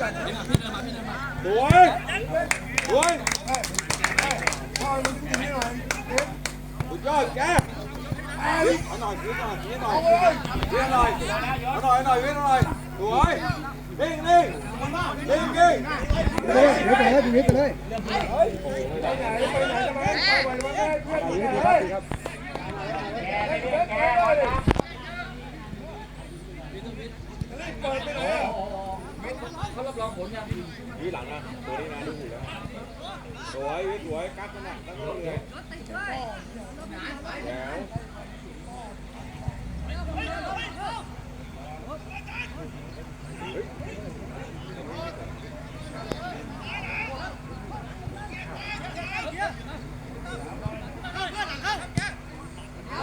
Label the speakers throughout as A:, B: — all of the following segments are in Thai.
A: สวยสวยสุดยอดแกเอาหน่อยวิ่งหน่อยวิ่งหน่อยวิ่งหน่อยเอาหน่อยเอาหน่อยวิ่งหน่อยสวยนิ่งนิ่งนิ่งนิ่ง
B: ไปเลยไปเลยชีวิตไปเลย
A: ทีหลังนะตัวนี้นะดูหูแล้วสวยสวยกัดมันหนักตั้งเลยแล้ว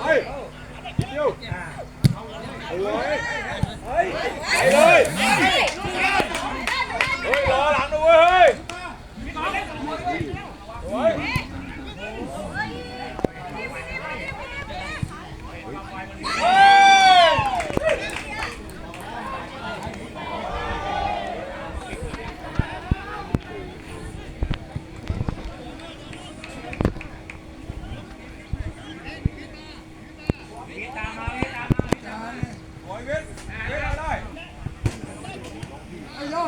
A: เฮ้ยเดี๋ยวเอาเลยเฮ้ยไปเลยเฮ้ยรอหลังด้วยเฮ้ยเฮ้ยเฮ้ย โอ้ยเว้นเว้นเอาได้